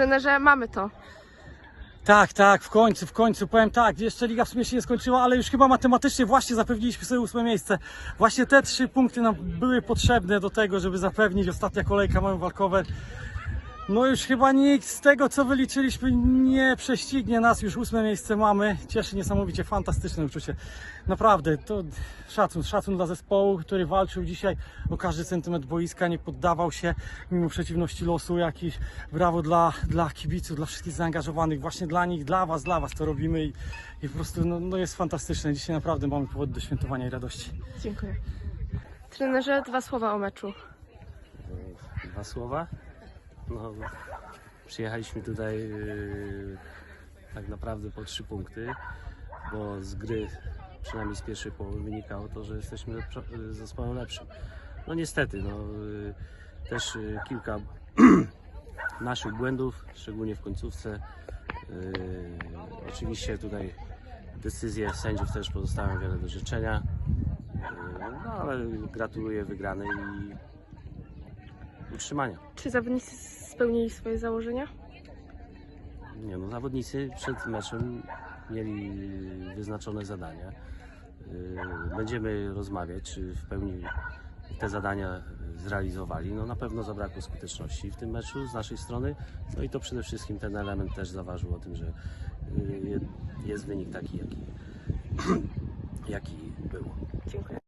Trenerze, mamy to. Tak, tak, w końcu, w końcu. Powiem tak, jeszcze liga w sumie się nie skończyła, ale już chyba matematycznie właśnie zapewniliśmy sobie ósme miejsce. Właśnie te trzy punkty nam były potrzebne do tego, żeby zapewnić ostatnia kolejka mamy walkowe. No już chyba nikt z tego, co wyliczyliśmy, nie prześcignie nas. Już ósme miejsce mamy. Cieszy niesamowicie, fantastyczne uczucie. Naprawdę, to szacun, szacun dla zespołu, który walczył dzisiaj o każdy centymetr boiska, nie poddawał się mimo przeciwności losu jakiś. Brawo dla, dla kibiców, dla wszystkich zaangażowanych. Właśnie dla nich, dla Was, dla Was to robimy i, i po prostu no, no jest fantastyczne. Dzisiaj naprawdę mamy powód do świętowania i radości. Dziękuję. Trenerze, dwa słowa o meczu. Dwa słowa. No, przyjechaliśmy tutaj yy, tak naprawdę po trzy punkty, bo z gry, przynajmniej z pierwszej połowy, wynikało to, że jesteśmy yy, zespołem lepszym. No niestety, no, yy, też kilka naszych błędów, szczególnie w końcówce. Oczywiście tutaj decyzje sędziów też pozostają wiele do życzenia. No ale gratuluję wygranej i utrzymania. Czy zawodnicy spełnili swoje założenia? Nie no, zawodnicy przed meczem mieli wyznaczone zadania. Yy, Będziemy rozmawiać, czy w pełni te zadania zrealizowali. No na pewno zabrakło skuteczności w tym meczu z naszej strony. No i to przede wszystkim ten element też zaważył o tym, że yy, jest wynik taki, jaki, jaki był. Dziękuję.